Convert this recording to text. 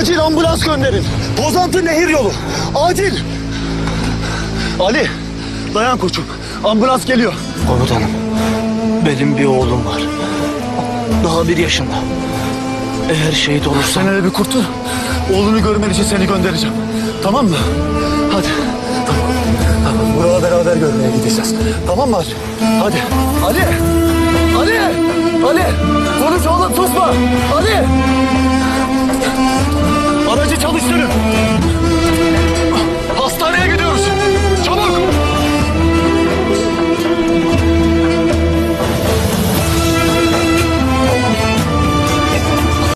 Acil ambulans gönderin. Bozantı nehir yolu. Acil. Ali, dayan koçum. Ambulans geliyor. Komutanım, benim bir oğlum var. Daha bir yaşında. Eğer şehit olursa Sen hele bir kurtul. Oğlunu görmen için seni göndereceğim. Tamam mı? Hadi. Tamam. Tamam. Buralara beraber görmeye gideceğiz. Tamam mı Ali? Hadi. Ali! Ali! Ali! Konuş oğlum susma! Ali!